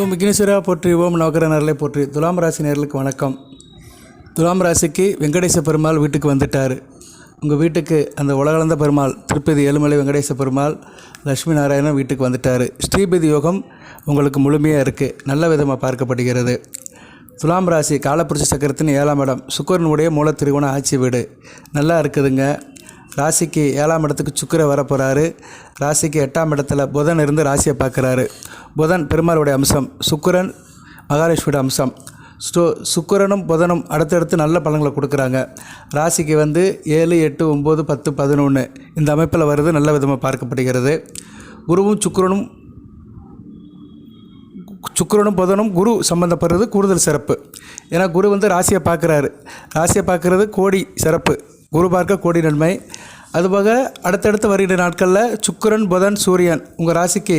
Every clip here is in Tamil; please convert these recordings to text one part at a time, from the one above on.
ஓம் விக்னேஸ்வரா போற்றி ஓம் நவகர நேரலை போற்றி. துலாம் ராசி நேர்களுக்கு வணக்கம். துலாம் ராசிக்கு வெங்கடேச பெருமாள் வீட்டுக்கு வந்துட்டார். உங்கள் வீட்டுக்கு அந்த உலகளந்த பெருமாள் திருப்பதி ஏழுமலை வெங்கடேச பெருமாள் லட்சுமி நாராயணன் வீட்டுக்கு வந்துட்டார். ஸ்ரீபதி யோகம் உங்களுக்கு முழுமையாக இருக்குது நல்ல விதமாக பார்க்கப்படுகிறது. துலாம் ராசி காலப்புரட்சி சக்கரத்தின் ஏழாம் இடம். சுக்கரனுடைய மூல திருவோண ஆட்சி வீடு. நல்லா இருக்குதுங்க. ராசிக்கு ஏழாம் இடத்துக்கு சுக்கரை வரப்போகிறாரு ராசிக்கு எட்டாம் இடத்துல புதன் இருந்து ராசியை பார்க்குறாரு. புதன் பெருமாளுடைய அம்சம் சுக்கிரன் மகாலட்சுமியோட அம்சம். ஸ்டோ சுக்கிரனும் புதனும் அடுத்தடுத்து நல்ல பலன்களை கொடுக்குறாங்க. ராசிக்கு வந்து ஏழு எட்டு ஒம்பது பத்து பதினொன்று இந்த அமைப்பில் வருது நல்ல விதமாக பார்க்கப்படுகிறது. குருவும் சுக்கரனும் சுக்கிரனும் புதனும் குரு சம்மந்தப்படுறது கூடுதல் சிறப்பு. ஏன்னா குரு வந்து ராசியை பார்க்குறாரு. ராசியை பார்க்குறது கோடி சிறப்பு. குரு பார்க்க கோடி நன்மை. அதுபோக அடுத்தடுத்து வருகிற நாட்களில் சுக்கரன் புதன் சூரியன் உங்கள் ராசிக்கு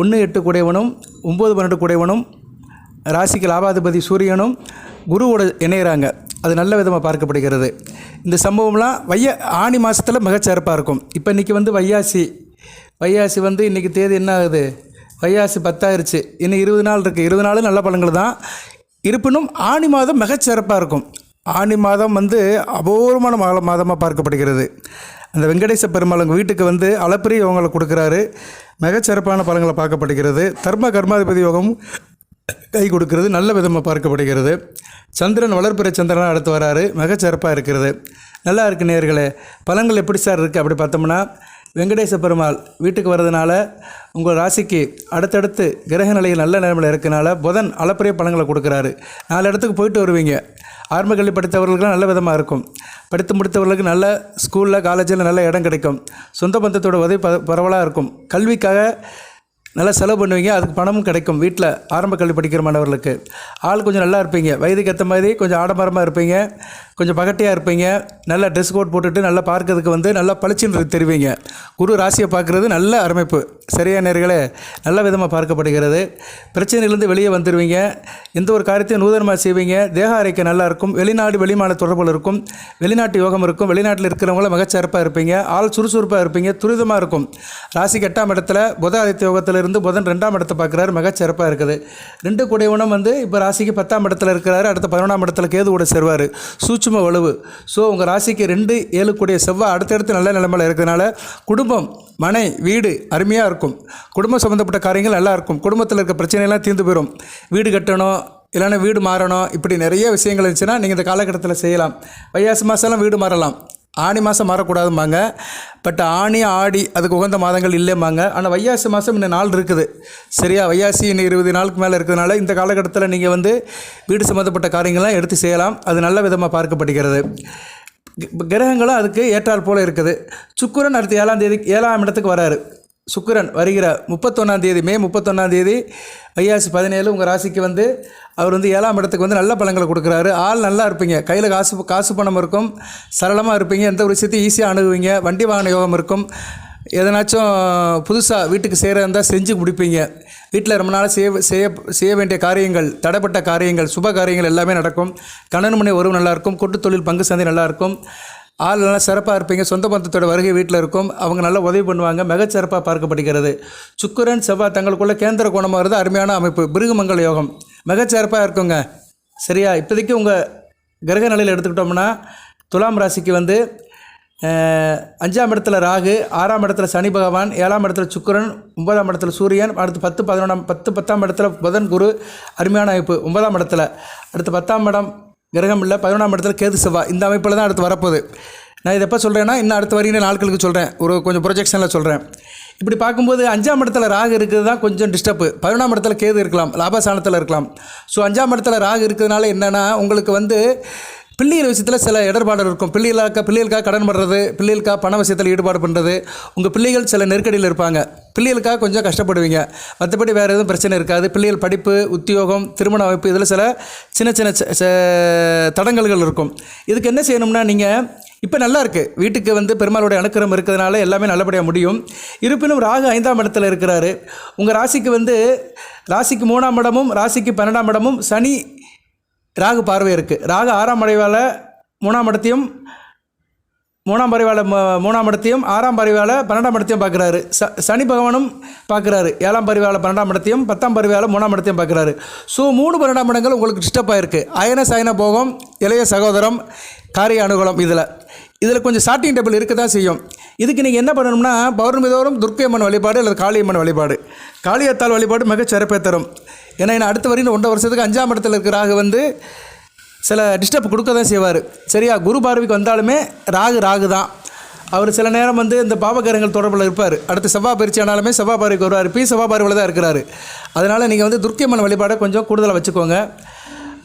ஒன்று எட்டு குடையவனும் ஒம்பது பன்னெண்டு குடையவனும் ராசிக்கு லாபாதிபதி சூரியனும் குருவோட இணையிறாங்க. அது நல்ல விதமாக பார்க்கப்படுகிறது. இந்த சம்பவம்லாம் வைய ஆணி மாதத்தில் மிகச்சிறப்பாக இருக்கும். இப்போ இன்றைக்கி வந்து வையாசி. வையாசி வந்து இன்றைக்கி தேதி என்ன ஆகுது? வையாசி பத்தாயிருச்சு. இன்னும் இருபது நாள் இருக்குது இருபது நாள் நல்ல பழங்கள் தான். இருப்பினும் ஆணி மாதம் மிகச்சிறப்பாக இருக்கும். ஆணி மாதம் வந்து அபூர்வமான மகள மாதமாக பார்க்கப்படுகிறது. அந்த வெங்கடேச பெருமாள் உங்கள் வீட்டுக்கு வந்து அளப்பிரிய யோகங்களை கொடுக்குறாரு. மிகச்சிறப்பான பலங்களை பார்க்கப்படுகிறது. தர்ம கர்மாதிபதி யோகம் கை கொடுக்கிறது. நல்ல விதமாக பார்க்கப்படுகிறது. சந்திரன் வளர்ப்பிற சந்திரனாக அடுத்து வராரு. மிகச்சிறப்பாக இருக்கிறது. நல்லா இருக்கு நேர்களே. பழங்கள் எப்படி சார் இருக்குது அப்படி பார்த்தோம்னா வெங்கடேச பெருமாள் வீட்டுக்கு வர்றதுனால உங்கள் ராசிக்கு அடுத்தடுத்து கிரக நிலையில் நல்ல நிலைமையில் இருக்கனால புதன் அளப்பரிய பலன்களை கொடுக்குறாரு. நாலு இடத்துக்கு போயிட்டு வருவீங்க. ஆரம்ப கல்வி படித்தவர்களுக்கு நல்ல விதமாக இருக்கும். படித்து முடித்தவர்களுக்கு நல்ல ஸ்கூலில் காலேஜில் நல்ல இடம் கிடைக்கும். சொந்த பந்தத்தோட உதவி ப பரவலாக இருக்கும். கல்விக்காக நல்லா செலவு பண்ணுவீங்க அதுக்கு பணமும் கிடைக்கும். வீட்டில் ஆரம்ப கல்வி படிக்கிற மாணவர்களுக்கு. ஆள் கொஞ்சம் நல்லா இருப்பீங்க. வயதுக்கு ஏற்ற மாதிரி கொஞ்சம் ஆடம்பரமாக இருப்பீங்க. கொஞ்சம் பகட்டியாக இருப்பீங்க. நல்லா ட்ரெஸ் கோட் போட்டுட்டு நல்லா பார்க்கறதுக்கு வந்து நல்லா பளிச்சுன்னு தெரிவிங்க. குரு ராசியை பார்க்குறது நல்ல அரமைப்பு. சரியா நேர்களே நல்ல விதமாக பார்க்கப்படுகிறது. பிரச்சனையிலேருந்து வெளியே வந்துடுவீங்க எந்த ஒரு காரியத்தையும் நூதனமாக செய்வீங்க. தேக ஆரோக்கியம் நல்லா இருக்கும். வெளிநாடு வெளிமான தொடர்புகள் இருக்கும். வெளிநாட்டு யோகம் இருக்கும். வெளிநாட்டில் இருக்கிறவங்கள மிகச்சிறப்பாக இருப்பீங்க. ஆள் சுறுசுறுப்பாக இருப்பீங்க. துரிதமாக இருக்கும். ராசிக்கு எட்டாம் இடத்துல புத ஆதித்ய யோகத்தில் இருந்து புதன் ரெண்டாம் இடத்தை பார்க்குறாரு. மிகச்சிறப்பாக இருக்குது. ரெண்டு குடையவனும் வந்து இப்போ ராசிக்கு பத்தாம் இடத்துல இருக்கிறாரு. அடுத்த பதினொன்றாம் இடத்துல கேது கூட சேருவார். சூட்சும வலுவு. ஸோ உங்கள் ராசிக்கு ரெண்டு ஏழு கூடிய செவ்வாய் அடுத்தடுத்து நல்ல நிலைமையில் இருக்கிறதுனால குடும்பம் மனை வீடு அருமையாக இருக்கும். குடும்பம் சம்மந்தப்பட்ட காரியங்கள் நல்லா இருக்கும். குடும்பத்தில் இருக்க பிரச்சனையெல்லாம் தீர்ந்து போயிடும் வீடு கட்டணும் இல்லைன்னா வீடு மாறணும் இப்படி நிறைய விஷயங்கள் இருந்துச்சுன்னா நீங்கள் இந்த காலகட்டத்தில் செய்யலாம். வையாசி மாதம்லாம் வீடு மாறலாம். ஆணி மாதம் மாறக்கூடாதும்பாங்க. பட் ஆணி ஆடி அதுக்கு உகந்த மாதங்கள் இல்லைம்பாங்க. ஆனால் வையாசி மாதம் இன்னும் நாள் இருக்குது. சரியா? வையாசி இன்னும் இருபது நாளுக்கு மேலே இருக்கிறதுனால இந்த காலகட்டத்தில் நீங்கள் வந்து வீடு சம்மந்தப்பட்ட காரியங்கள்லாம் எடுத்து செய்யலாம். அது நல்ல விதமாக பார்க்கப்படுகிறது. கி- கிரகங்களும் அதுக்கு ஏற்றால் போல் இருக்குது. சுக்கிரன் அடுத்து ஏழாம் தேதி ஏழாம் இடத்துக்கு வராரு. சுக்கிரன் வருகிற முப்பத்தொன்னாம் தேதி மே முப்பத்தொன்னாம் தேதி ஐயாசி பதினேழு உங்கள் ராசிக்கு வந்து அவர் வந்து ஏழாம் இடத்துக்கு வந்து நல்ல பழங்களை கொடுக்குறாரு. ஆள் நல்லா இருப்பீங்க. கையில் காசு காசு பணம் இருக்கும். சரளமாக இருப்பீங்க. எந்த ஒரு விஷயத்தையும் ஈஸியாக அணுகுவீங்க. வண்டி வாகன யோகம் இருக்கும். எதனாச்சும் புதுசாக வீட்டுக்கு செய்கிறதா இருந்தால் செஞ்சு முடிப்பீங்க. வீட்டில் ரொம்ப நாள் செய்ய செய்ய செய்ய வேண்டிய காரியங்கள் தடைப்பட்ட காரியங்கள் சுப காரியங்கள் எல்லாமே நடக்கும். கணன் மனை உறவு நல்லாயிருக்கும் கூட்டு தொழில் பங்கு சந்தை நல்லாயிருக்கும் ஆள் நல்லா சிறப்பாக இருப்பீங்க. சொந்த பந்தத்தோட வருகை வீட்டில் இருக்கும். அவங்க நல்லா உதவி பண்ணுவாங்க. மிகச்சிறப்பாக பார்க்கப்படுகிறது. சுக்கரன் செவ்வாய் தங்களுக்குள்ள கேந்திர குணமாக வருது அருமையான அமைப்பு. பிருகுமங்கல யோகம். மிகச்சிறப்பாக இருக்குங்க. சரியா? இப்போதைக்கு உங்கள் கிரக நிலையில் எடுத்துக்கிட்டோம்னா துலாம் ராசிக்கு வந்து அஞ்சாம் இடத்துல ராகு ஆறாம் இடத்துல சனி பகவான் ஏழாம் இடத்துல சுக்கிரன் ஒன்பதாம் இடத்துல சூரியன் அடுத்து பத்து பதினொன்றாம் பத்து பத்தாம் இடத்துல புதன் குரு. அருமையான அமைப்பு. ஒன்பதாம் இடத்துல. அடுத்து பத்தாம் இடம் கிரகம் இல்லை பதினொன்றாம் இடத்துல கேது செவ்வாய் இந்த அமைப்பில் தான் அடுத்து வரப்போகுது. நான் இதை எப்போ சொல்கிறேன்னா இன்னும் அடுத்து வருகிற நாட்களுக்கு சொல்கிறேன் ஒரு கொஞ்சம் ப்ரொஜெக்ஷனில் சொல்கிறேன் இப்படி பார்க்கும்போது அஞ்சாம் இடத்துல ராகு இருக்கிறது தான் கொஞ்சம் டிஸ்டர்ப்பு பதினொன்றாம் இடத்துல கேது இருக்கலாம் லாபஸ்தானத்தில் இருக்கலாம். ஸோ அஞ்சாம் இடத்துல ராகு இருக்கிறதுனால என்னென்னா உங்களுக்கு வந்து பிள்ளைகள் விஷயத்தில் சில இடர்பாடு இருக்கும். பிள்ளைகளுக்காக பிள்ளைகளுக்காக கடன் பண்ணுறது பிள்ளைகளுக்காக பண விஷயத்தில் ஈடுபாடு பண்ணுறது உங்கள் பிள்ளைகள் சில நெருக்கடியில் இருப்பாங்க. பிள்ளைகளுக்காக கொஞ்சம் கஷ்டப்படுவீங்க. மற்றபடி வேறு எதுவும் பிரச்சனை இருக்காது. பிள்ளைகள் படிப்பு உத்தியோகம் திருமண அமைப்பு இதில் சில சின்ன சின்ன ச- ச- தடங்கல்கள் இருக்கும். இதுக்கு என்ன செய்யணும்னா நீங்கள் இப்போ நல்லா இருக்குது வீட்டுக்கு வந்து பெருமாளுடைய அனுக்கிரம் இருக்கிறதுனால எல்லாமே நல்லபடியாக முடியும். இருப்பினும் ராகு ஐந்தாம் இடத்துல இருக்கிறாரு. உங்கள் ராசிக்கு வந்து ராசிக்கு மூணாம் இடமும் ராசிக்கு பன்னெண்டாம் இடமும் சனி ராகு பார்வை இருக்குது ராகு ஆறாம் அடைவால் மூணாம் இடத்தையும் மூணாம் பரிவால மூணாம் இடத்தையும் ஆறாம் பரிவால பன்னெண்டாம் இடத்தையும் பார்க்குறாரு. ச சனி பகவானும் பார்க்குறாரு. ஏழாம் பரிவால பன்னெண்டாம் இடத்தையும் பத்தாம் பரிவால மூணாம் இடத்தையும் பார்க்குறாரு. ஸோ மூணு பன்னெண்டாம் இடங்கள் உங்களுக்கு டிஸ்டர்ப் ஆயிருக்கு. அயன சயன போகம் இளைய சகோதரம் காரிய அனுகூலம் இதில். இதில் கொஞ்சம் ஷார்ட்டிங் டேபிள் இருக்க தான் செய்யும். இதுக்கு நீங்கள் என்ன பண்ணணும்னா பௌர்ணமி தோறும் துர்க்கையம்மன் வழிபாடு அல்லது காளியம்மன் வழிபாடு. காளியத்தால் வழிபாடு மிகச் சிறப்பை தரும். ஏன்னா இன்னும் அடுத்த வரையும் ஒன்றரை வருஷத்துக்கு அஞ்சாம் இடத்துல இருக்கிற ராகு வந்து சில டிஸ்டர்ப் கொடுக்க தான் செய்வார். சரியா? குரு பார்வைக்கு வந்தாலுமே ராகு ராகு தான். அவர் சில நேரம் வந்து இந்த பாவகரங்கள் தொடர்பில் இருப்பார். அடுத்து செவ்வாய் பயிற்சி ஆனாலுமே செவ்வாய் பார்வைக்கு வருவார். பி செவ்வாய் பார்வையில் தான் இருக்கிறாரு. அதனால் நீங்கள் வந்து துர்க்கியம்மன் வழிபாடை கொஞ்சம் கூடுதலாக வச்சுக்கோங்க.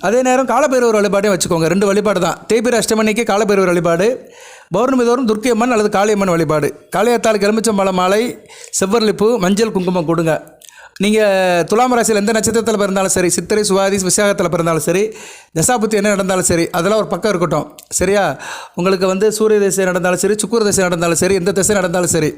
அதே நேரம் காலபைரவர் வழிபாட்டையும் வச்சுக்கோங்க. ரெண்டு வழிபாடு தான். தேய்பிர அஷ்டமணிக்கு காலபைரவர் வழிபாடு பௌர்ணமி தோறும் துர்க்கியம்மன் அல்லது காளியம்மன் வழிபாடு. காளியத்தாளுக்கு எலுமிச்சம்பழம் மாலை செவ்வரளிப்பு மஞ்சள் குங்குமம் கொடுங்க. நீங்கள் துலாம் ராசியில் எந்த நட்சத்திரத்தில் பிறந்தாலும் சரி சித்திரை சுவாதி விசாகத்தில் பிறந்தாலும் சரி தசாபுத்தி என்ன நடந்தாலும் சரி அதெல்லாம் ஒரு பக்கம் இருக்கட்டும். சரியா? உங்களுக்கு வந்து சூரிய திசை நடந்தாலும் சரி சுக்குர திசை நடந்தாலும் சரி எந்த திசை நடந்தாலும் சரி.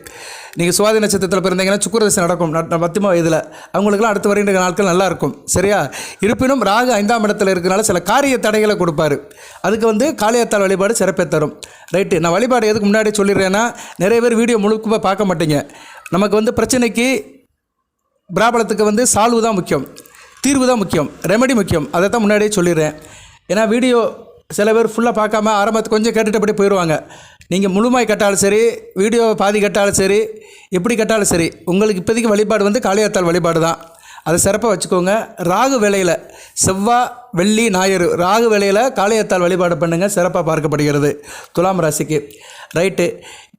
நீங்கள் சுவாதி நட்சத்திரத்தில் பிறந்தீங்கன்னா சுக்குர திசை நடக்கும். மத்தியம வயதில் அவங்களுக்குலாம் அடுத்து வருகின்ற நாட்கள் நல்லா இருக்கும். சரியா? இருப்பினும் ராகு ஐந்தாம் இடத்துல இருக்கிறனால சில காரிய தடைகளை கொடுப்பாரு. அதுக்கு வந்து காளியத்தால் வழிபாடு சிறப்பை தரும். ரைட்டு. நான் வழிபாடு எதுக்கு முன்னாடி சொல்லிடுறேன்னா நிறைய பேர் வீடியோ முழுக்க பார்க்க மாட்டீங்க. நமக்கு வந்து பிரச்சனைக்கு பிராபலத்துக்கு வந்து சால்வு தான் முக்கியம் தீர்வு தான் முக்கியம் ரெமெடி முக்கியம். அதை தான் முன்னாடியே சொல்லிடுறேன். ஏன்னா வீடியோ சில பேர் ஃபுல்லாக பார்க்காம ஆரம்பத்தை கொஞ்சம் கேட்டுட்டு அப்படியே போயிடுவாங்க நீங்கள் முழுமாய் கட்டாலும் சரி வீடியோ பாதி கட்டாலும் சரி எப்படி கட்டாலும் சரி உங்களுக்கு இப்போதைக்கு வழிபாடு வந்து காளியாத்தாள் வழிபாடு தான். அதை சிறப்பாக வச்சுக்கோங்க. ராகு வேலையில் செவ்வாய் வெள்ளி ஞாயிறு ராகு வேலையில் காளையத்தால் வழிபாடு பண்ணுங்கள் சிறப்பாக பார்க்கப்படுகிறது துலாம் ராசிக்கு. ரைட்டு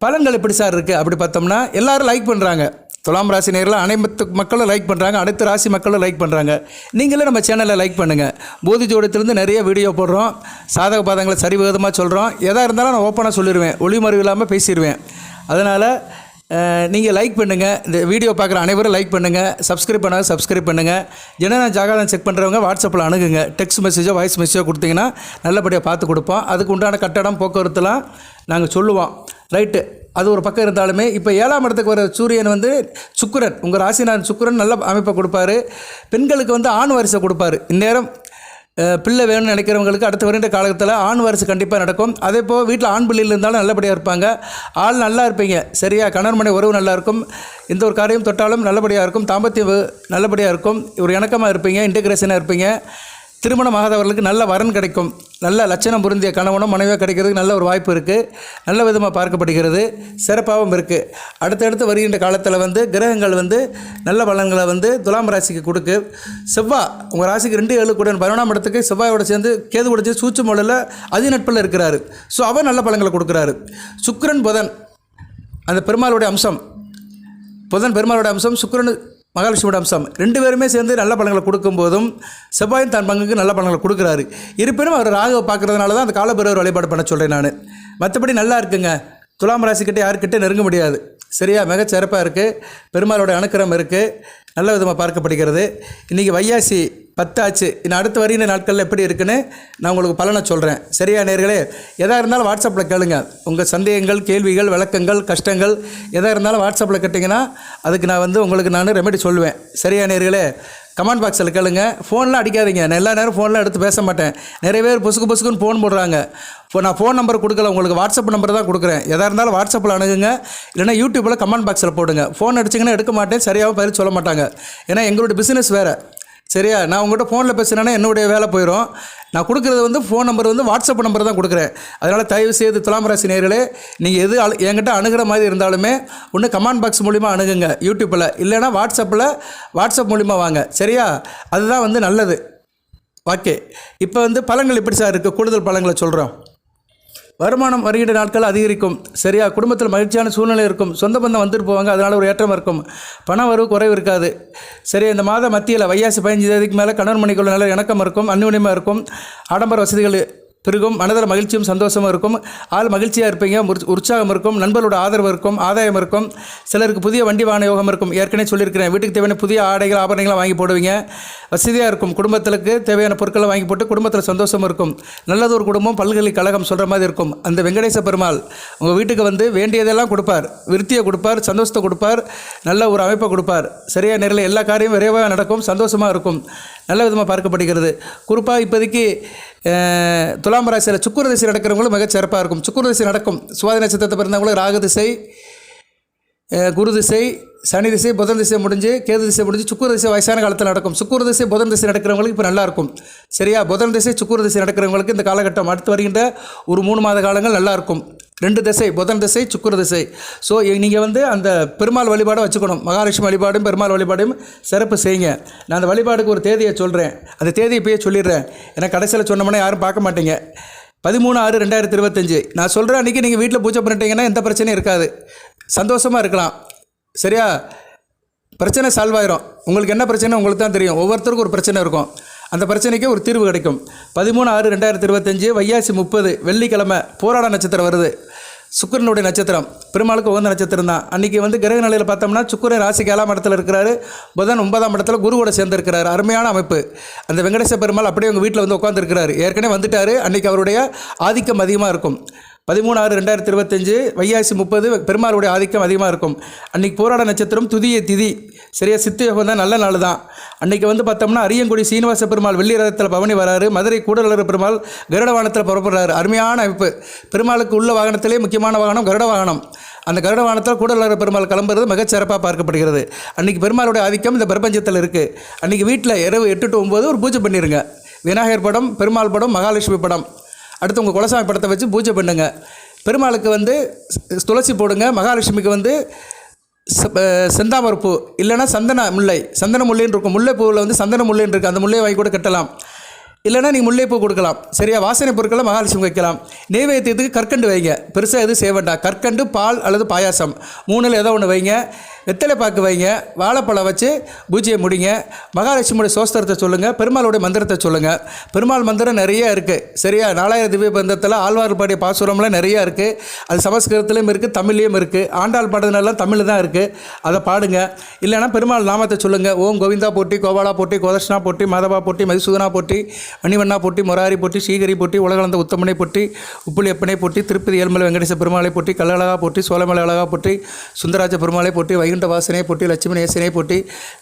பலன்கள் எப்படி சார் இருக்குது அப்படி பார்த்தோம்னா எல்லோரும் லைக் பண்ணுறாங்க துலாம் ராசி நேரில் அனைத்து மக்களும் லைக் பண்ணுறாங்க அனைத்து ராசி மக்களும் லைக் பண்ணுறாங்க நீங்களே நம்ம சேனலை லைக் பண்ணுங்கள் பூதி ஜோடியத்திலேருந்து நிறைய வீடியோ போடுறோம். சாதக பாதங்களை சரிவிகிதமாக சொல்கிறோம் எதாக இருந்தாலும் நான் ஓப்பனாக சொல்லிடுவேன் ஒளிமறைவு இல்லாமல் பேசிடுவேன் அதனால் நீங்கள் லைக் பண்ணுங்கள் இந்த வீடியோ பார்க்குற அனைவரும் லைக் பண்ணுங்கள் சப்ஸ்கிரைப் பண்ணாங்க. சப்ஸ்கிரைப் பண்ணுங்கள் ஜனன ஜாகாதம் செக் பண்ணுறவங்க வாட்ஸ்அப்பில் அணுகுங்க டெக்ஸ்ட் மெசேஜோ வாய்ஸ் மெசேஜோ கொடுத்தீங்கன்னா நல்லபடியாக பார்த்து கொடுப்போம். அதுக்கு உண்டான கட்டடம் போக்குவரத்துலாம் நாங்கள் சொல்லுவோம். ரைட்டு அது ஒரு பக்கம் இருந்தாலுமே இப்போ ஏழாம் இடத்துக்கு வர சூரியன் வந்து சுக்கிரன். உங்கள் ராசிநாதன் சுக்கிரன் நல்ல அமைப்பை கொடுப்பாரு. பெண்களுக்கு வந்து ஆண் வரிசை கொடுப்பாரு. இந்நேரம் பிள்ளை வேணும்னு நினைக்கிறவங்களுக்கு அடுத்த வருகின்ற காலத்தில் ஆண் வாரிசு கண்டிப்பாக நடக்கும். அதே போல் வீட்டில் ஆண் பிள்ளைகள் இருந்தாலும் நல்லபடியாக இருப்பாங்க. ஆள் நல்லா இருப்பீங்க. சரியா கணவன் மனை உறவு நல்லா இருக்கும். எந்த ஒரு காரியம் தொட்டாலும் நல்லபடியாக இருக்கும். தாம்பத்தியம் நல்லபடியாக இருக்கும். ஒரு இணக்கமாக இருப்பீங்க இன்டகிரேஷனாக இருப்பீங்க. திருமணமாகாதவர்களுக்கு நல்ல வரன் கிடைக்கும். நல்ல லட்சணம் பொருந்திய கணவனும் மனைவியாக கிடைக்கிறதுக்கு நல்ல ஒரு வாய்ப்பு இருக்குது நல்ல விதமாக பார்க்கப்படுகிறது. சிறப்பாகவும் இருக்குது அடுத்தடுத்து வருகின்ற காலத்தில் வந்து கிரகங்கள் வந்து நல்ல பலன்களை வந்து துலாம் ராசிக்கு கொடுக்கு. செவ்வாய் உங்கள் ராசிக்கு ரெண்டு ஏழு கூட பதினொன்றாம் இடத்துக்கு செவ்வாயோட சேர்ந்து கேது கூட சூச்சு சூச்சு அதி அதிநட்பில் இருக்கிறாரு. ஸோ அவர் நல்ல பலன்களை கொடுக்குறாரு. சுக்கரன் புதன். அந்த பெருமாளுடைய அம்சம். புதன் பெருமாளோட அம்சம் சுக்கிரன் மகாலட்சுமி அம்சம் ரெண்டு பேருமே சேர்ந்து நல்ல பலன்களை கொடுக்கும்போதும் செவ்வாயின் தன் பங்குக்கு நல்ல பலன்களை கொடுக்குறாரு. இருப்பினும் அவர் ராகுவை பார்க்கறதுனால தான் அந்த காலபைரவர் வழிபாடு பண்ண சொல்கிறேன் நான். மற்றபடி நல்லா இருக்குங்க. துலாம் ராசிக்கிட்டே யாருக்கிட்டே நெருங்க முடியாது. சரியா? மிகச்சிறப்பாக இருக்குது பெருமாளோட அனுக்கிரம் இருக்குது நல்ல விதமாக பார்க்கப்படுகிறது இன்றைக்கி வையாசி பத்தாச்சு. இன்னும் அடுத்து வரையின நாட்களில் எப்படி இருக்குன்னு நான் உங்களுக்கு பலனை சொல்கிறேன் சரியா நேர்களே? எதாக இருந்தாலும் வாட்ஸ்அப்பில் கேளுங்க. உங்கள் சந்தேகங்கள் கேள்விகள் விளக்கங்கள் கஷ்டங்கள் எதாக இருந்தாலும் வாட்ஸ்அப்பில் கேட்டிங்கன்னா அதுக்கு நான் வந்து உங்களுக்கு நான் ரெமெடி சொல்லுவேன். சரியா நேர்களே? கமெண்ட் பாக்ஸில் கேளுங்க. ஃபோன்லாம் அடிக்காதீங்க. நான் எல்லா நேரம் ஃபோன்லாம் எடுத்து பேச மாட்டேன். நிறைய பேர் புசுக்கு புசுக்குன்னு ஃபோன் போடுறாங்க. இப்போ நான் ஃபோன் நம்பர் கொடுக்கல. உங்களுக்கு வாட்ஸ்அப் நம்பர் தான் கொடுக்குறேன். எதாக இருந்தாலும் வாட்ஸ்அப்பில் அணுகுங்க. இல்லைனா யூடியூப்பில் கமெண்ட் பாக்ஸில் போடுங்க. ஃபோன் அடிச்சிங்கன்னா எடுக்க மாட்டேன். சரியாகவும் பதில் சொல்ல மாட்டாங்க. ஏன்னா எங்களுடைய பிஸ்னஸ் வேறு. சரியா? நான் உங்கள்கிட்ட ஃபோனில் பேசுனேன்னா என்னுடைய வேலை போயிடும் நான் கொடுக்குறது வந்து ஃபோன் நம்பர் வந்து வாட்ஸ்அப் நம்பர் தான் கொடுக்குறேன். அதனால் தயவு செய்து துலாம் ராசி நேர்களே நீங்கள் எது அழு என்கிட்ட அணுகிற மாதிரி இருந்தாலுமே ஒன்று கமெண்ட் பாக்ஸ் மூலிமா அணுகுங்க. யூடியூப்பில் இல்லைனா வாட்ஸ்அப்பில் வாட்ஸ்அப் மூலிமா வாங்க. சரியா? அதுதான் வந்து நல்லது. ஓகே. இப்போ வந்து பழங்கள் எப்படி சார் இருக்குது கூடுதல் பழங்களை சொல்கிறோம் வருமானம் வருகின்ற நாட்கள் அதிகரிக்கும். சரியா? குடும்பத்தில் மகிழ்ச்சியான சூழ்நிலை இருக்கும். சொந்த பந்தம் வந்துட்டு போவாங்க. அதனால் ஒரு ஏற்றம் இருக்கும். பண வரவு குறைவு இருக்காது. சரி இந்த மாத மத்தியில் வையாசி பதினஞ்சு தேதிக்கு மேலே கணவன் மணிக்குள்ள நல்ல இணக்கம் இருக்கும். அந்யுன்யமாக இருக்கும். ஆடம்பர வசதிகள் பெருகும் மனதில் மகிழ்ச்சியும் சந்தோஷமும் இருக்கும். ஆள் மகிழ்ச்சியாக இருப்பீங்க உற்சாகம் இருக்கும் நண்பர்களோட ஆதரவு இருக்கும் ஆதாயம் இருக்கும். சிலருக்கு புதிய வண்டி வாகன யோகம் இருக்கும். ஏற்கனவே சொல்லியிருக்கிறேன் வீட்டுக்கு தேவையான புதிய ஆடைகள் ஆபரணங்களை வாங்கி போடுவீங்க. வசதியாக இருக்கும். குடும்பத்திற்கு தேவையான பொருட்களை வாங்கி போட்டு குடும்பத்தில் சந்தோஷம் இருக்கும். நல்லது ஒரு குடும்பம் பல்கலைக்கழகம் சொல்கிற மாதிரி இருக்கும். அந்த வெங்கடேச பெருமாள் உங்கள் வீட்டுக்கு வந்து வேண்டியதெல்லாம் கொடுப்பார். விருத்தியை கொடுப்பார் சந்தோஷத்தை கொடுப்பார் நல்ல ஒரு அமைப்பை கொடுப்பார். சரியாக நேரில் எல்லா காரியமும் விரைவாக நடக்கும் சந்தோஷமாக இருக்கும். நல்ல விதமாக பார்க்கப்படுகிறது. குறிப்பாக இப்போதைக்கு துலாம் ராசியில் சுக்குர திசை நடக்கிறவங்களும் மிகச் சிறப்பாக இருக்கும் சுக்குர திசை நடக்கும் சுவாதி நட்சத்திரத்தை பிறந்தவங்களும் ராகு திசை குரு திசை சனி திசை புதன் திசை முடிஞ்சு கேது திசை முடிஞ்சு சுக்குர திசை வயசான காலத்தில் நடக்கும் சுக்குர திசை புதன் திசை நடக்கிறவங்களுக்கு இப்போ நல்லா இருக்கும் சரியா புதன் திசை சுக்குர திசை நடக்கிறவங்களுக்கு இந்த காலகட்டம் அடுத்து வருகின்ற ஒரு மூணு மாத காலங்கள் நல்லாயிருக்கும் ரெண்டு திசை புதன் திசை சுக்குர திசை. ஸோ நீங்கள் வந்து அந்த பெருமாள் வழிபாடை வச்சுக்கணும். மகாலட்சுமி வழிபாடும் பெருமாள் வழிபாடும் சிறப்பு செய்யுங்க. நான் அந்த வழிபாடுக்கு ஒரு தேதியை சொல்கிறேன் அந்த தேதியை இப்போயே சொல்லிடுறேன். ஏன்னா கடைசியில் சொன்னோம்னா யாரும் பார்க்க மாட்டீங்க. பதிமூணு ஆறு ரெண்டாயிரத்தி இருபத்தஞ்சு. நான் சொல்கிற அன்றைக்கி நீங்கள் வீட்டில் பூஜை பண்ணிட்டீங்கன்னா எந்த பிரச்சனையும் இருக்காது. சந்தோஷமாக இருக்கலாம். சரியா? பிரச்சனை சால்வ் ஆயிரும். உங்களுக்கு என்ன பிரச்சனை உங்களுக்கு தான் தெரியும். ஒவ்வொருத்தருக்கும் ஒரு பிரச்சனை இருக்கும். அந்த பிரச்சனைக்கு ஒரு தீர்வு கிடைக்கும். பதிமூணு ஆறு ரெண்டாயிரத்தி இருபத்தஞ்சு வையாசி முப்பது வெள்ளிக்கிழமை போராட நட்சத்திரம் வருது. சுக்கரனுடைய நட்சத்திரம். பெருமாளுக்கு உகந்த நட்சத்திரம் தான். அன்றைக்கி வந்து கிரக நிலையில் பார்த்தோம்னா சுக்கரன் ராசிக்கு ஏழாம் இடத்துல இருக்கிறாரு. புதன் ஒன்பதாம் இடத்துல குருவோட சேர்ந்திருக்கிறார். அருமையான அமைப்பு. அந்த வெங்கடேச பெருமாள் அப்படியே உங்கள் வீட்டில் வந்து உட்காந்துருக்கிறாரு ஏற்கனவே வந்துட்டார். அன்றைக்கி அவருடைய ஆதிக்கம் அதிகமாக இருக்கும். பதிமூணு ஆறு ரெண்டாயிரத்தி இருபத்தஞ்சு வையாசி முப்பது பெருமாளுடைய ஆதிக்கம் அதிகமாக இருக்கும். அன்றைக்கி போராட நட்சத்திரம் துதிய திதி. சரியா சித்து யோகம் தான் நல்ல நாள் தான். அன்றைக்கி வந்து பார்த்தோம்னா அரியங்குடி சீனிவாச பெருமாள் வெள்ளி ரதத்தில் பவனி வராரு. மதுரை கூடலர் பெருமாள் கருடவானத்தில் புறப்படுறாரு. அருமையான அமைப்பு. பெருமாளுக்கு உள்ள வாகனத்திலே முக்கியமான வாகனம் கருட வாகனம். அந்த கருட வாகனத்தில் கூடலர் பெருமாள் கிளம்புறது மிகச்சிறப்பாக பார்க்கப்படுகிறது. அன்றைக்கி பெருமாளுடைய ஆதிக்கம் இந்த பிரபஞ்சத்தில் இருக்குது அன்றைக்கி வீட்டில் இரவு எட்டு டு ஒம்பது ஒரு பூஜை பண்ணிடுங்க விநாயகர் படம் பெருமாள் படம் மகாலட்சுமி படம். அடுத்து உங்கள் குலசாமி படத்தை வச்சு பூஜை பண்ணுங்க. பெருமாளுக்கு வந்து துளசி போடுங்க மகாலட்சுமிக்கு வந்து செந்தாமரப்பூ இல்லைனா இல்லைன்னா சந்தன முல்லை சந்தன முல்லைன்னு இருக்கும். முல்லைப்பூவில் வந்து சந்தன முல்லைன்னு இருக்குது அந்த முல்லையை வாங்கி கூட கட்டலாம். இல்லைன்னா நீங்கள் முல்லைப்பூ கொடுக்கலாம். சரியா? வாசனை பொருட்களை மகாலட்சுமி வைக்கலாம். நெய்வேத்தியத்துக்கு கற்கண்டு வைங்க. பெருசாக எதுவும் செய்ய வேண்டாம். கற்கண்டு பால் அல்லது பாயாசம். மூணில் ஏதோ ஒன்று வைங்க. வெத்தலை பாக்கு வைங்க வாழைப்பழம் வச்சு பூஜையை முடிங்க மகாலட்சுமியோட சோஸ்திரத்தை சொல்லுங்கள் பெருமாளுடைய மந்திரத்தை சொல்லுங்கள் பெருமாள் மந்திரம் நிறைய இருக்குது சரியா? நாலாயிரம் திவ்ய பந்தத்தில் ஆழ்வார் பாடிய பாசுரம்லாம் நிறையா இருக்குது அது சமஸ்கிருதத்துலேயும் இருக்குது தமிழ்லேயும் இருக்குது ஆண்டாள் பாடுறதுனால தமிழ் தான் இருக்குது அதை பாடுங்க. இல்லைன்னா பெருமாள் நாமத்தை சொல்லுங்கள் ஓம் கோவிந்தா போட்டி கோபாலா போட்டி கோதர்ஷனா போட்டி மாதவா போட்டி மதுசூதனா போட்டி மணிவண்ணா போட்டி முராரி போட்டி ஸ்ரீகரி போட்டி உலகளந்த உத்தமனை போட்டி உப்புளியப்பனை போட்டி திருப்பதி ஏழ்மலை வெங்கடேச பெருமாளை போட்டி கல்லழகா போட்டி சோழமலை அழகா போட்டி சுந்தராஜ பெருமாளை போட்டி வைகுண்ட வாசனை போட்டி லட்சுமி நேசனை போட்டி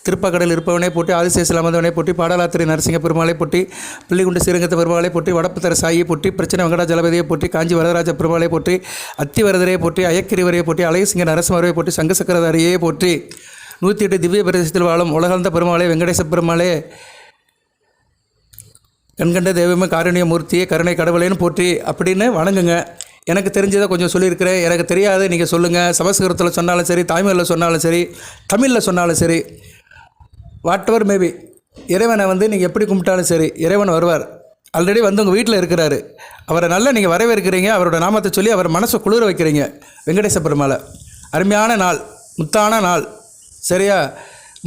திருப்பக்கடல் இருப்பவனை போட்டி ஆதிசேசில் அமர்ந்தவனை போட்டி பாடலாத்திரை நரசிங்க பெருமாளை போட்டி பிள்ளைகுண்டு ஸ்ரீரங்கத்த பெருமாளை போட்டி வடப்புத்தர சாயை போட்டி பிரச்சனை வெங்கடாஜலபதியை போட்டி காஞ்சி வரதராஜ பெருமாளை போட்டி அத்திவரதரையை போட்டி அயக்கிரிவரையை போட்டி அழகசிங்க நரசிம்மரை போட்டி சங்க சக்கரதாரியை போற்றி நூற்றி எட்டு திவ்ய பிரதேசத்தில் வாழும் உலகந்த பெருமாளே வெங்கடேச பெருமாளே கண்கண்ட தெய்வமே காரணிய மூர்த்தியே கருணை கடவுளேன்னு போற்றி அப்படின்னு வணங்குங்க. எனக்கு தெரிஞ்சதை கொஞ்சம் சொல்லியிருக்கிறேன். எனக்கு தெரியாது நீங்கள் சொல்லுங்கள் சமஸ்கிருதத்தில் சொன்னாலும் சரி தாய்மொழியில் சொன்னாலும் சரி தமிழில் சொன்னாலும் சரி வாட் எவர் மேபி இறைவனை வந்து நீங்கள் எப்படி கும்பிட்டாலும் சரி இறைவன் வருவார். ஆல்ரெடி வந்து உங்கள் வீட்டில் இருக்கிறாரு. அவரை நல்லா நீங்கள் வரவேற்கிறீங்க. அவரோட நாமத்தை சொல்லி அவர் மனசை குளிர வைக்கிறீங்க. வெங்கடேச பெருமாளை. அருமையான நாள் முத்தான நாள். சரியா?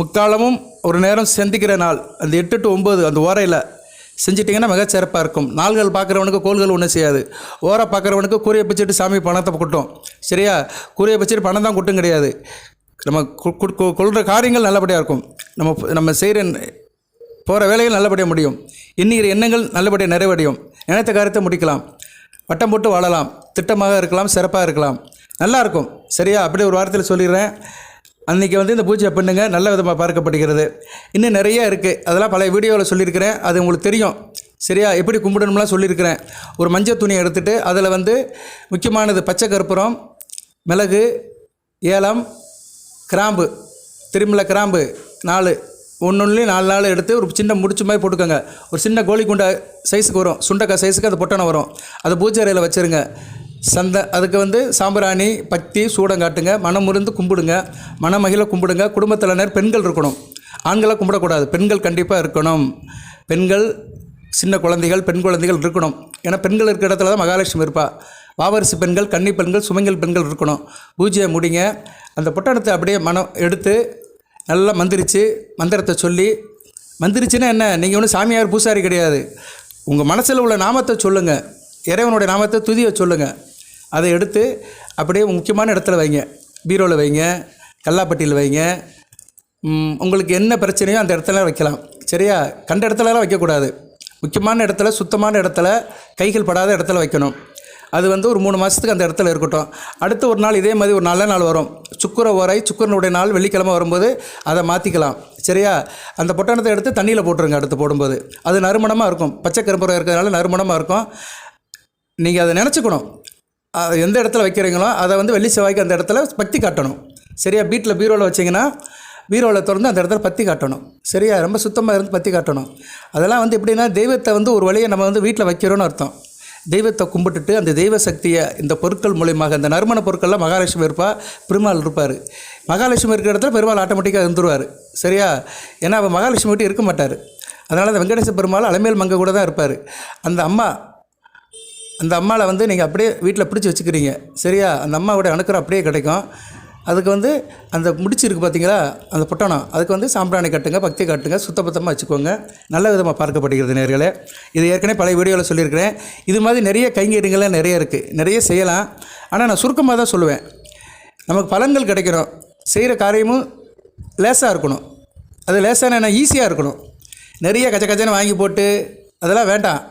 முக்காலமும் ஒரு நேரம் சந்திக்கிற நாள். அந்த எட்டு டு ஒம்பது அந்த ஓரையில் செஞ்சிட்டிங்கன்னா மிக சிறப்பாக இருக்கும். நாள்கள் பார்க்குறவனுக்கு கோள்கள் ஒன்றும் செய்யாது. ஓரை பார்க்குறவனுக்கு கூறிய பிச்சுட்டு சாமி பணத்தை கொட்டும். சரியா? கூறிய பிச்சுட்டு பணம் தான் கொட்டும் கிடையாது. நம்ம கு- கொள்கிற காரியங்கள் நல்லபடியாக இருக்கும். நம்ம நம்ம செய்கிற போகிற வேலைகள் நல்லபடியாக முடியும். இன்னிக்கிற எண்ணங்கள் நல்லபடியாக நிறைவடையும். நினைத்த காரியத்தை முடிக்கலாம். வட்டம் போட்டு வாழலாம். திட்டமாக இருக்கலாம் சிறப்பாக இருக்கலாம். நல்லாயிருக்கும் சரியா? அப்படியே ஒரு வாரத்தில் சொல்லிடுறேன். அன்றைக்கி வந்து இந்த பூஜை பண்ணுங்க நல்ல விதமாக பார்க்கப்படுகிறது. இன்னும் நிறைய இருக்குது அதெல்லாம் பழைய வீடியோவில் சொல்லியிருக்கிறேன். அது உங்களுக்கு தெரியும். சரியா? எப்படி கும்பிடணும்லாம் சொல்லியிருக்கிறேன். ஒரு மஞ்சள் துணியை எடுத்துகிட்டு அதில் வந்து முக்கியமானது பச்சை கற்பூரம் மிளகு ஏலம் கிராம்பு. திருமலை கிராம்பு நாலு. ஒன்றுலேயும் நாலு நாள் எடுத்து ஒரு சின்ன முடிச்சு மாதிரி போட்டுக்கோங்க. ஒரு சின்ன கோழி குண்டை சைஸுக்கு வரும். சுண்டக்காய் சைஸுக்கு அது பொட்டனை வரும். அதை பூஜை அறையில் வச்சுருங்க. சந்த அதுக்கு வந்து சாம்பிராணி பக்தி சூடம் காட்டுங்க மனம் முருந்து கும்பிடுங்க மனமகிழ கும்பிடுங்க குடும்பத்தினர் பெண்கள் இருக்கணும். ஆண்களை கும்பிடக்கூடாது பெண்கள் கண்டிப்பாக இருக்கணும். பெண்கள் சின்ன குழந்தைகள் பெண் குழந்தைகள் இருக்கணும். ஏன்னா பெண்கள் இருக்கிற இடத்துல தான் மகாலட்சுமி இருப்பா. வாவரிசு பெண்கள் கன்னி பெண்கள் சுமங்கல் பெண்கள் இருக்கணும். பூஜையை முடிங்க. அந்த பொட்டணத்தை அப்படியே மனம் எடுத்து நல்லா மந்திரிச்சு மந்திரத்தை சொல்லி மந்திரிச்சுன்னா என்ன? நீங்கள் ஒன்றும் சாமியார் பூசாரி கிடையாது. உங்கள் மனசில் உள்ள நாமத்தை சொல்லுங்கள் இறைவனுடைய நாமத்தை துதியை சொல்லுங்கள் அதை எடுத்து அப்படியே முக்கியமான இடத்துல வைங்க. பீரோவில் வைங்க கல்லாப்பட்டியில் வைங்க. உங்களுக்கு என்ன பிரச்சனையோ அந்த இடத்துல வைக்கலாம். சரியா? கண்ட இடத்துலலாம் வைக்கக்கூடாது. முக்கியமான இடத்துல சுத்தமான இடத்துல கைகள் படாத இடத்துல வைக்கணும். அது வந்து ஒரு மூணு மாதத்துக்கு அந்த இடத்துல இருக்கட்டும். அடுத்து ஒரு நாள் இதே மாதிரி ஒரு நல்ல நாள் வரும். சுக்கரை உரை சுக்கரனுடைய நாள் வெள்ளிக்கிழமை வரும்போது அதை மாற்றிக்கலாம் சரியா? அந்த பொட்டணத்தை எடுத்து தண்ணியில் போட்டுருங்க அடுத்து போடும்போது. அது நறுமணமாக இருக்கும். பச்சை கரும்புரம் இருக்கிறதுனால நறுமணமாக இருக்கும். நீங்கள் அதை நினச்சிக்கணும். எந்த இடத்துல வைக்கிறீங்களோ அதை வந்து வெள்ளி செவ்வாய்க்கு அந்த இடத்துல பற்றி காட்டணும். சரியா? வீட்டில் பீரோவில் வச்சிங்கன்னா பீரோவில் திறந்து அந்த இடத்துல பற்றி காட்டணும். சரியா? ரொம்ப சுத்தமாக இருந்து பற்றி காட்டணும். அதெல்லாம் வந்து எப்படின்னா தெய்வத்தை வந்து ஒரு வழியை நம்ம வந்து வீட்டில் வைக்கிறோன்னு அர்த்தம். தெய்வத்தை கும்பிட்டுட்டு அந்த தெய்வ சக்தியை இந்த பொருட்கள் மூலியமாக இந்த நறுமண பொருட்கள்லாம் மகாலட்சுமி இருப்பா பெருமாள் இருப்பார். மகாலட்சுமி இருக்கிற இடத்துல பெருமாள் ஆட்டோமேட்டிக்காக இருந்துருவார். சரியா? ஏன்னா அவள் மகாலட்சுமி விட்டு இருக்க மாட்டார். அதனால் அந்த வெங்கடேச பெருமாள் அலமேல் மங்க கூட தான் இருப்பார். அந்த அம்மா அந்த அம்மாவை வந்து நீங்கள் அப்படியே வீட்டில் பிடிச்சி வச்சுக்கிறீங்க. சரியா? அந்த அம்மாவோட அணுக்கிற அப்படியே கிடைக்கும். அதுக்கு வந்து அந்த முடிச்சு இருக்குது பார்த்தீங்களா அந்த புட்டணம். அதுக்கு வந்து சாம்பிராணி கட்டுங்க பக்தி கட்டுங்க சுத்தபத்தமாக வச்சுக்கோங்க. நல்ல விதமாக பார்க்கப்படுகிறது நேர்களே. இது ஏற்கனவே பழைய வீடியோவில் சொல்லியிருக்கிறேன். இது மாதிரி நிறைய கைங்கரியங்கள்லாம் நிறைய இருக்குது நிறைய செய்யலாம். ஆனால் நான் சுருக்கமாக தான் சொல்லுவேன். நமக்கு பலன்கள் கிடைக்கிறோம் செய்கிற காரியமும் லேசாக இருக்கணும். அது லேசான ஈஸியாக இருக்கணும். நிறைய கச்ச கச்சனை வாங்கி போட்டு அதெல்லாம் வேண்டாம்.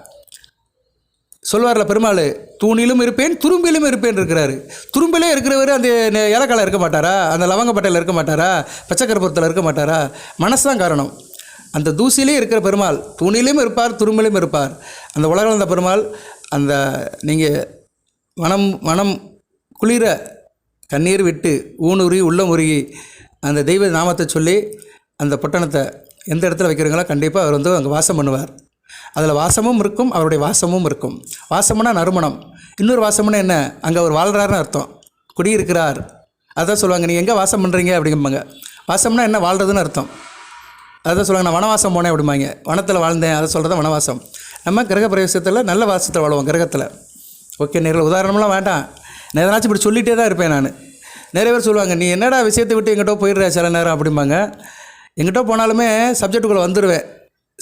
சொல்வார்ல பெருமாள் தூணிலும் இருப்பேன் துரும்பிலும் இருப்பேன் இருக்கிறாரு. துரும்பிலே இருக்கிறவர் அந்த நெ- ஏலக்கால இருக்க மாட்டாரா? அந்த லவங்கப்பட்டையில் இருக்க மாட்டாரா? பச்சைக்கருப்பூரத்தில் இருக்க மாட்டாரா? மனசு தான் காரணம். அந்த தூசிலே இருக்கிற பெருமாள் தூணிலும் இருப்பார் துரும்பிலும் இருப்பார். அந்த உலகளந்த பெருமாள் அந்த நீங்கள் மனம் மனம் குளிர கண்ணீர் விட்டு ஊனுருகி உள்ளம் உருகி அந்த தெய்வ நாமத்தை சொல்லி அந்த பொட்டணத்தை எந்த இடத்துல வைக்கிறீங்களோ கண்டிப்பாக அவர் வந்து அங்கே வாசம் பண்ணுவார். அதில் வாசமும் இருக்கும் அவருடைய வாசமும் இருக்கும். வாசம்னா நறுமணம். இன்னொரு வாசம்னா என்ன? அங்கே அவர் வாழ்கிறாருன்னு அர்த்தம். குடியிருக்கிறார். அதான் சொல்லுவாங்க நீங்கள் எங்கே வாசம் பண்ணுறீங்க அப்படிம்பாங்க. வாசம்னா என்ன? வாழ்கிறதுன்னு அர்த்தம். அதான் சொல்லுவாங்க நான் வனவாசம் போனேன் அப்படிம்பாங்க. வனத்தில் வாழ்ந்தேன். அதை சொல்கிறது வனவாசம். நம்ம கிரக பிரவேசத்தில் நல்ல வாசத்தில் வாழுவோம் கிரகத்தில். ஓகே நேரில் உதாரணம்லாம் வேண்டாம். நான் எதனாச்சும் இப்படி சொல்லிகிட்டே தான் இருப்பேன் நான். நிறைய பேர் சொல்லுவாங்க நீ என்னடா விஷயத்தை விட்டு எங்கிட்ட போயிடுற சில நேரம்? அப்படிம்பாங்க. எங்கிட்ட போனாலுமே சப்ஜெக்ட்டுக்குள்ளே வந்துடுவேன்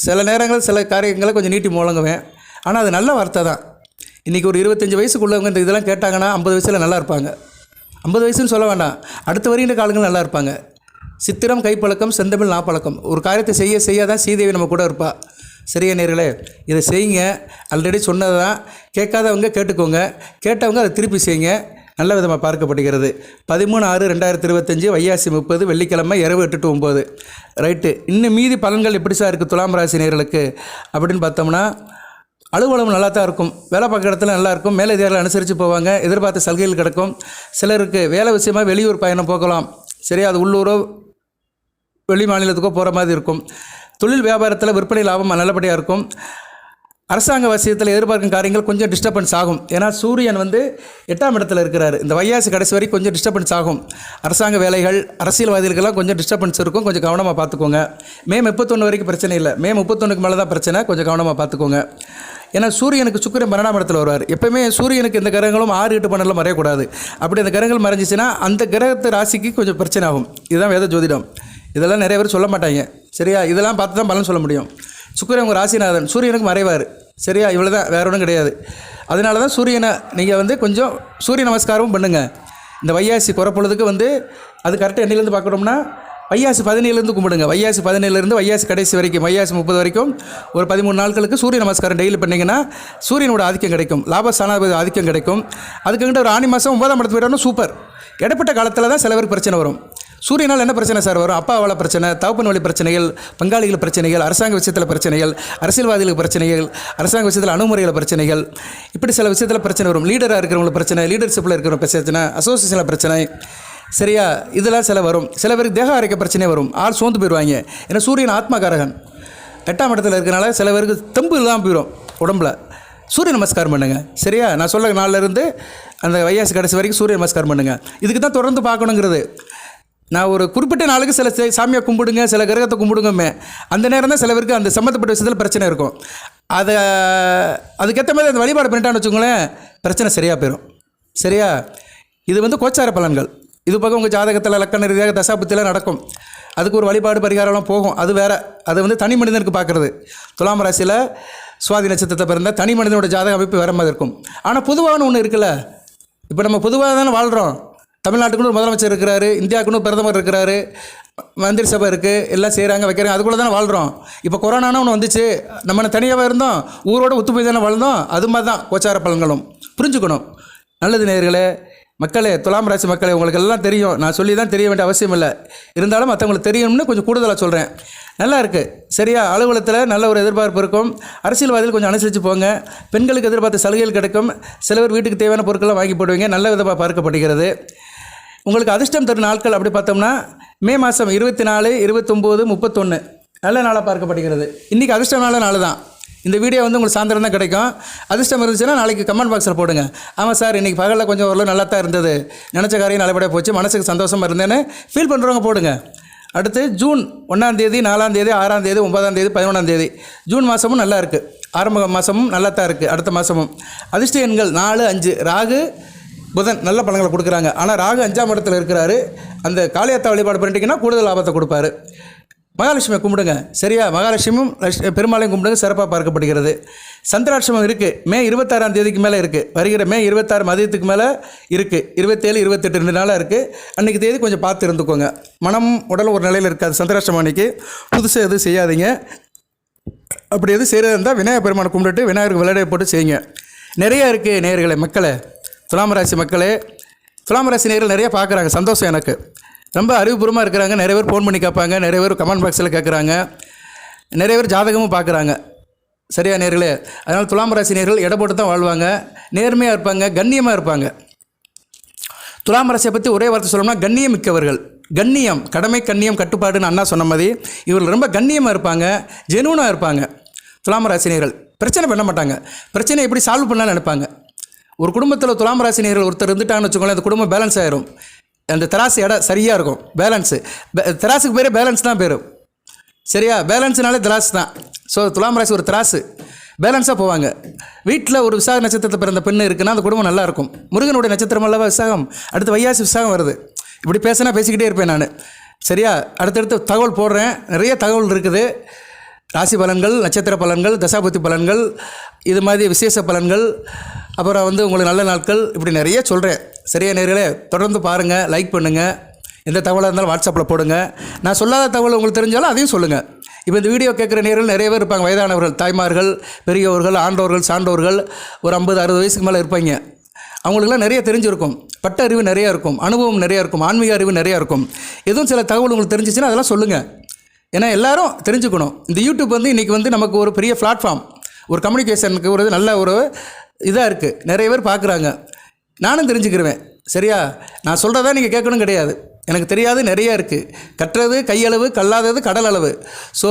சில நேரங்கள் சில காரியங்களை கொஞ்சம் நீட்டி முழங்குவேன். ஆனால் அது நல்ல வார்த்தை தான். இன்றைக்கி ஒரு இருபத்தஞ்சி வயசுக்குள்ளவங்க இந்த இதெல்லாம் கேட்டாங்கன்னா ஐம்பது வயசில் நல்லா இருப்பாங்க. ஐம்பது வயசுன்னு சொல்ல வேண்டாம். அடுத்த வரையின காலங்கள் நல்லா இருப்பாங்க. சித்திரம் கைப்பழக்கம் செந்தமிழ் நாப்பழக்கம். ஒரு காரியத்தை செய்ய செய்ய தான் சீதேவி நம்ம கூட இருப்பா. சரியா நேர்களே? இதை செய்யுங்க. ஆல்ரெடி சொன்னது தான் கேட்காதவங்க கேட்டுக்கோங்க. கேட்டவங்க அதை திருப்பி செய்யுங்க. நல்ல விதமாக பார்க்கப்படுகிறது. பதிமூணு ஆறு ரெண்டாயிரத்தி இருபத்தஞ்சி வையாசி முப்பது வெள்ளிக்கிழமை இரவு எட்டு டு ஒம்பது ரைட்டு இன்னும் மீதி பலன்கள் எப்படி சார் இருக்குது துலாம் ராசி நேர்களுக்கு? அப்படின்னு பார்த்தோம்னா அலுவலகம் நல்லா தான் இருக்கும். வேலை பார்க்குற இடத்துல நல்லா இருக்கும். மேலே அனுசரித்து போவாங்க. எதிர்பார்த்த சலுகைகள் கிடைக்கும். சிலருக்கு வேலை விஷயமா வெளியூர் பயணம் போகலாம். சரியா? அது உள்ளூரோ வெளி மாநிலத்துக்கோ போகிற மாதிரி இருக்கும். தொழில் வியாபாரத்தில் விற்பனை லாபம் நல்லபடியாக இருக்கும். அரசாங்க விஷயத்தில் எதிர்பார்க்கும் காரியங்கள் கொஞ்சம் டிஸ்டர்பன்ஸ் ஆகும். ஏன்னா சூரியன் வந்து எட்டாம் இடத்துல இருக்கிறாரு. இந்த வையாசு கடைசி வரைக்கும் கொஞ்சம் டிஸ்டர்பன்ஸ் ஆகும். அரசாங்க வேலைகள் அரசியல்வாதிகளுக்கெல்லாம் கொஞ்சம் டிஸ்டர்பன்ஸ் இருக்கும். கொஞ்சம் கவனமாக பார்த்துக்கோங்க. மே முப்பத்தொன்று வரைக்கும் பிரச்சனை இல்லை. மே முப்பத்தொன்றுக்கு மேலே தான் பிரச்சனை. கொஞ்சம் கவனமாக பார்த்துக்கோங்க. ஏன்னா சூரியனுக்கு சுக்கரன் பன்னெண்டாம் இடத்துல வருவார். எப்பவுமே சூரியனுக்கு இந்த கிரகங்களும் ஆறு எட்டு பன்னெண்டில் மறையக்கூடாது. அப்படி அந்த கிரகங்கள் மறைஞ்சிச்சுன்னா அந்த கிரகத்து ராசிக்கு கொஞ்சம் பிரச்சனை ஆகும். இதுதான் வேத ஜோதிடம். இதெல்லாம் நிறைய பேர் சொல்ல மாட்டாங்க. சரியா? இதெல்லாம் பார்த்து தான் பலன் சொல்ல முடியும். சுக்கரன் உங்கள் ராசிநாதன். சூரியனுக்கு மறைவார். சரியா? இவ்வளோ தான் வேற ஒன்றும் கிடையாது. அதனால தான் சூரியனை நீங்கள் வந்து கொஞ்சம் சூரிய நமஸ்காரமும் பண்ணுங்கள் இந்த வையாசி குறப்பொழுதுக்கு வந்து அது கரெக்டாக எண்ணிலேருந்து பார்க்கணும்னா வையாசி பதினேழுலேருந்து கும்பிடுங்க. வையாசி பதினேழுலேருந்து வையாசி கடைசி வரைக்கும் வையாசி முப்பது வரைக்கும் ஒரு பதிமூணு நாட்களுக்கு சூரிய நமஸ்காரம் டெய்லி பண்ணிங்கன்னா சூரியனோட ஆதிக்கம் கிடைக்கும். லாபஸ்தானாதிபதி ஆதிக்கம் கிடைக்கும். அதுக்குங்கிட்ட ஒரு ஆணி மாதம் ஒன்பதாம் இடத்து போயிட்டோம்னா சூப்பர் இடைப்பட்ட காலத்தில் தான் சில பேருக்கு பிரச்சனை வரும். சூரியனால் என்ன பிரச்சனை சார் வரும்? அப்பா அவள பிரச்சனை தகப்பன் வழி பிரச்சனைகள் பங்காளிகள் பிரச்சனைகள் அரசாங்க விஷயத்தில் பிரச்சனைகள் அரசியல்வாதிகள் பிரச்சனைகள் அரசாங்க விஷயத்தில் அணுகுமுறைகள் பிரச்சனைகள். இப்படி சில விஷயத்தில் பிரச்சனை வரும். லீடராக இருக்கிறவங்களுக்கு பிரச்சனை லீடர்ஷிப்பில் இருக்கிறவங்க பிரச்சனை அசோசியேஷனில் பிரச்சனை. சரியா? இதெல்லாம் சில வரும். சில பேருக்கு தேக ஆரோக்கிய பிரச்சனை வரும். ஆள் சோர்ந்து போயிடுவாங்க. ஏன்னா சூரியன் ஆத்மகாரகன். எட்டாம் இடத்துல இருக்கிறனால சில பேருக்கு தெம்பு தான் போயிடும் உடம்புல. சூரிய நமஸ்காரம் பண்ணுங்க. சரியா? நான் சொல்ல நாள்ல இருந்து அந்த வயசு கடைசி வரைக்கும் சூரிய நமஸ்காரம் பண்ணுங்க. இதுக்கு தான் தொடர்ந்து பார்க்கணுங்கிறது. நான் ஒரு குறிப்பிட்ட நாளுக்கு சில சே- சாமியை கும்பிடுங்க சில கிரகத்தை கும்பிடுங்கமே அந்த நேரம் தான் சில பேருக்கு அந்த சம்மந்தப்பட்ட விஷயத்தில் பிரச்சனை இருக்கும். அதை அதுக்கேற்ற மாதிரி அந்த வழிபாடு பண்ணிட்டான்னு வச்சுக்கோங்களேன் பிரச்சனை சரியாக போயிடும் சரியா? இது வந்து கோச்சார பலன்கள். இது பக்கம் உங்கள் ஜாதகத்தில் லக்கண ரீதியாக தசாபத்தியில் நடக்கும். அதுக்கு ஒரு வழிபாடு பரிகாரம்லாம் போகும். அது வேற அது வந்து தனி மனிதனுக்கு பார்க்குறது துலாம் ராசியில் சுவாதி நட்சத்திரத்தை பிறந்தால் தனி மனிதனோட ஜாதக அமைப்பு வேற மாதிரி இருக்கும். ஆனால் பொதுவான ஒன்று இருக்குல்ல? இப்போ நம்ம பொதுவாக தானே வாழ்கிறோம் தமிழ்நாட்டுக்குன்னு முதலமைச்சர் இருக்கிறாரு இந்தியாவுக்குன்னு பிரதமர் இருக்கிறாரு மந்திரி சபை இருக்குது எல்லாம் செய்கிறாங்க வைக்கிறாங்க அதுக்குள்ளே தானே வாழ்கிறோம் இப்போ கொரோனான்னு ஒன்று வந்துச்சு நம்ம தனியாக இருந்தோம் ஊரோட ஒத்து போய் தானே வாழ்ந்தோம் அது மாதிரி தான் கோச்சார பலன்களும். புரிஞ்சுக்கணும். நல்லது நேர்களே மக்களே துலாம் ராசி மக்களே உங்களுக்கு எல்லாம் தெரியும். நான் சொல்லி தான் தெரிய வேண்டிய அவசியம் இல்லை. இருந்தாலும் மற்றவங்களுக்கு தெரியணும்னு கொஞ்சம் கூடுதலாக சொல்கிறேன் நல்லா இருக்குது சரியா அலுவலகத்தில் நல்ல ஒரு எதிர்பார்ப்பு இருக்கும். அரசியல்வாதிகள் கொஞ்சம் அனுசரித்து போங்க. பெண்களுக்கு எதிர்பார்த்த சலுகைகள் கிடைக்கும். சிலவர் வீட்டுக்கு தேவையான பொருட்கள்லாம் வாங்கி போடுவீங்க. நல்ல விதமாக பார்க்கப்படுகிறது உங்களுக்கு அதிர்ஷ்டம் தரும் நாட்கள் அப்படி பார்த்தோம்னா மே மாதம் இருபத்தி நாலு இருபத்தொம்போது முப்பத்தொன்று நல்ல நாளாக பார்க்கப்படுகிறது. இன்றைக்கி அதிர்ஷ்டமான நாள் தான். இந்த வீடியோ வந்து உங்களுக்கு சாயந்தரம் தான் கிடைக்கும். அதிர்ஷ்டம் இருந்துச்சுன்னா நாளைக்கு கமெண்ட் பாக்ஸில் போடுங்க. ஆமாம் சார் இன்றைக்கி பகலில் கொஞ்சம் ஓரளவு நல்லா தான் இருந்தது. நினச்ச காரியம் நல்லபடியாக போச்சு. மனசுக்கு சந்தோஷமாக இருந்தேன்னு ஃபீல் பண்ணுறவங்க போடுங்க. அடுத்து ஜூன் ஒன்றாம் தேதி நாலாம் தேதி ஆறாம் தேதி ஒன்பதாம் தேதி பதினொன்றாம் தேதி. ஜூன் மாதமும் நல்லா இருக்குது ஆரம்ப மாதமும் நல்லா தான் இருக்குது அடுத்த மாதமும் அதிர்ஷ்ட எண்கள் நாலு அஞ்சு. ராகு புதன் நல்ல பழங்களை கொடுக்குறாங்க. ஆனால் ராகு அஞ்சாம் இடத்துல இருக்கிறாரு. அந்த காளியாத்தா வழிபாடு பண்ணிட்டீங்கன்னா கூடுதல் லாபத்தை கொடுப்பாரு. மகாலட்சுமியை கும்பிடுங்க. சரியா? மகாலட்சுமியும் பெருமாளையும் கும்பிடுங்க. சிறப்பாக பார்க்கப்படுகிறது. சந்திராட்சமம் இருக்குது மே இருபத்தாறாம் தேதிக்கு மேலே இருக்குது வருகிற மே இருபத்தாறு மதியத்துக்கு மேலே இருக்குது இருபத்தேழு இருபத்தெட்டு ரெண்டு நாளாக இருக்குது அன்றைக்கி தேதி கொஞ்சம் பார்த்து இருந்துக்கோங்க. மனம் உடல் ஒரு நிலையில் இருக்காது. சந்திராட்சமம் அன்றைக்கி புதுசாக எதுவும் செய்யாதீங்க. அப்படி எதுவும் செய்கிறதா இருந்தால் விநாயகர் பெருமானை கும்பிட்டுட்டு விநாயகருக்கு விளையாட போட்டு செய்யுங்க. நிறையா இருக்குது நேர்களை மக்களை. துலாம் ராசி மக்களே துலாம் ராசி நேரில் நிறைய பார்க்குறாங்க. சந்தோஷம் எனக்கு. ரொம்ப அறிவுபூர்வமாக இருக்கிறாங்க. நிறைய பேர் ஃபோன் பண்ணி கேட்பாங்க. நிறைய பேர் கமெண்ட் பாக்ஸில் கேட்குறாங்க. நிறைய பேர் ஜாதகமும் பார்க்குறாங்க. சரியா நேர்களே? அதனால் துலாம் ராசி நேர்கள் எடை போட்டு தான் வாழ்வாங்க. நேர்மையாக இருப்பாங்க. கண்ணியமாக இருப்பாங்க. துலாம் ராசியை பற்றி ஒரே வார்த்தை சொல்லணும்னா கண்ணியம் மிக்கவர்கள் கண்ணியம் கடமை கண்ணியம் கட்டுப்பாடுன்னு அண்ணா சொன்ன மாதிரி இவர்கள் ரொம்ப கண்ணியமாக இருப்பாங்க. ஜெனூனாக இருப்பாங்க. துலாம் ராசினியர்கள் பிரச்சனை பண்ண மாட்டாங்க. பிரச்சனை எப்படி சால்வ் பண்ணலாம்னு நினைப்பாங்க. ஒரு குடும்பத்தில் துலாம் ராசினியர்கள் ஒருத்தர் இருந்துட்டாங்கன்னு வச்சுக்கோங்களேன் அந்த குடும்பம் பேலன்ஸ் ஆயிரும். அந்த தராசு இடம் சரியாக இருக்கும். பேலன்ஸு தராசுக்கு பேர் பேலன்ஸ் தான் பேர். சரியா? பேலன்ஸ்னாலே திராஸ் தான். ஸோ துலாம் ராசி ஒரு திராசு. பேலன்ஸாக போவாங்க. வீட்டில் ஒரு விசாக நட்சத்திரத்தை பிறந்த பெண்ணு இருக்குன்னா அந்த குடும்பம் நல்லாயிருக்கும் முருகனுடைய நட்சத்திரம் அல்லவா விசாகம்? அடுத்து வையாசி விசாகம் வருது. இப்படி பேசினா பேசிக்கிட்டே இருப்பேன் நான். சரியா? அடுத்தடுத்து தகவல் போடுறேன். நிறைய தகவல் இருக்குது. ராசி பலன்கள் நட்சத்திர பலன்கள் தசாபுத்தி பலன்கள் இது மாதிரி விசேஷ பலன்கள். அப்புறம் வந்து உங்களுக்கு நல்ல நாட்கள். இப்படி நிறைய சொல்கிறேன் சரியா நேர்களே தொடர்ந்து பாருங்கள் லைக் பண்ணுங்கள் எந்த தகவலாக இருந்தாலும் வாட்ஸ்அப்பில் போடுங்க. நான் சொல்லாத தகவல் உங்களுக்கு தெரிஞ்சாலும் அதையும் சொல்லுங்கள் இப்போ இந்த வீடியோ கேட்குற நேரில் நிறைய பேர் இருப்பாங்க. வயதானவர்கள் தாய்மார்கள் பெரியவர்கள் ஆண்டோர்கள் சான்றோர்கள். ஒரு ஐம்பது அறுபது வயசுக்கு மேலே இருப்பாங்க. அவங்களுக்குலாம் நிறைய தெரிஞ்சிருக்கும். பட்ட அறிவு நிறையா இருக்கும். அனுபவம் நிறையா இருக்கும். ஆன்மீக அறிவு நிறையா இருக்கும். எதுவும் சில தகவல் உங்களுக்கு தெரிஞ்சிச்சுன்னா அதெல்லாம் சொல்லுங்கள் ஏன்னா எல்லாரும் தெரிஞ்சுக்கணும். இந்த யூடியூப் வந்து இன்றைக்கி வந்து நமக்கு ஒரு பெரிய பிளாட்ஃபார்ம் ஒரு கம்யூனிகேஷனுக்கு ஒரு நல்ல ஒரு இதாக இருக்குது நிறைய பேர் பார்க்குறாங்க நானும் தெரிஞ்சுக்கிருவேன். சரியா? நான் சொல்கிறதா நீங்கள் கேட்கணும் கிடையாது. எனக்கு தெரியாது நிறைய இருக்குது கட்டுறது கையளவு கல்லாதது கடல் அளவு ஸோ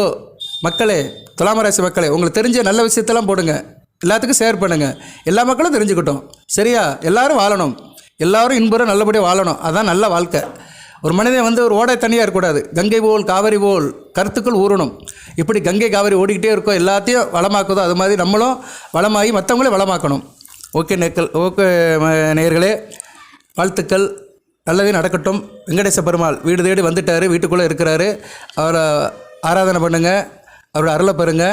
மக்களே துலாமராசி மக்களே உங்களுக்கு தெரிஞ்ச நல்ல விஷயத்தெல்லாம் போடுங்க. எல்லாத்துக்கும் ஷேர் பண்ணுங்கள் எல்லா மக்களும் தெரிஞ்சுக்கிட்டோம். சரியா? எல்லாரும் வாழணும். எல்லாரும் இன்புறம் நல்லபடியாக வாழணும். அதுதான் நல்ல வாழ்க்கை. ஒரு மனிதன் வந்து ஒரு ஓடை தனியாக இருக்கக்கூடாது. கங்கை போல் காவிரி போல் கருத்துக்கள் ஊறணும். இப்படி கங்கை காவிரி ஓடிக்கிட்டே இருக்கோ எல்லாத்தையும் வளமாக்குதோ அது மாதிரி நம்மளும் வளமாகி மற்றவங்களே வளமாக்கணும். ஓகே நேக்கள் ஓகே நேயர்களே வாழ்த்துக்கள். நல்லதே நடக்கட்டும். வெங்கடேச பெருமாள் வீடு தேடி வந்துட்டார் வீட்டுக்குள்ளே இருக்கிறாரு. அவரை ஆராதனை பண்ணுங்கள் அவரோட அருளை பெறுங்க.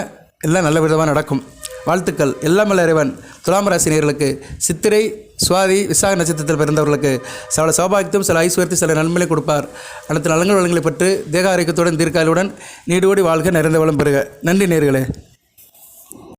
எல்லாம் நல்ல விதமாக நடக்கும். வாழ்த்துக்கள். எல்லாம் இறைவன் துலாம் ராசி நேயர்களுக்கு சித்திரை சுவாதி விசாக நட்சத்திரத்தில் பிறந்தவர்களுக்கு சில சௌபாகியத்தையும் சில ஐஸ்வர்யத்தையும் சில நன்மைகளை கொடுப்பார். அனைத்து நலங்கள் வளங்களை பெற்று தேக ஆரோக்கியத்துடன் தீர்க்காலுடன் நீடோடி வாழ்க நிறைந்த வளம் பெறுக. நன்றி நேர்களே.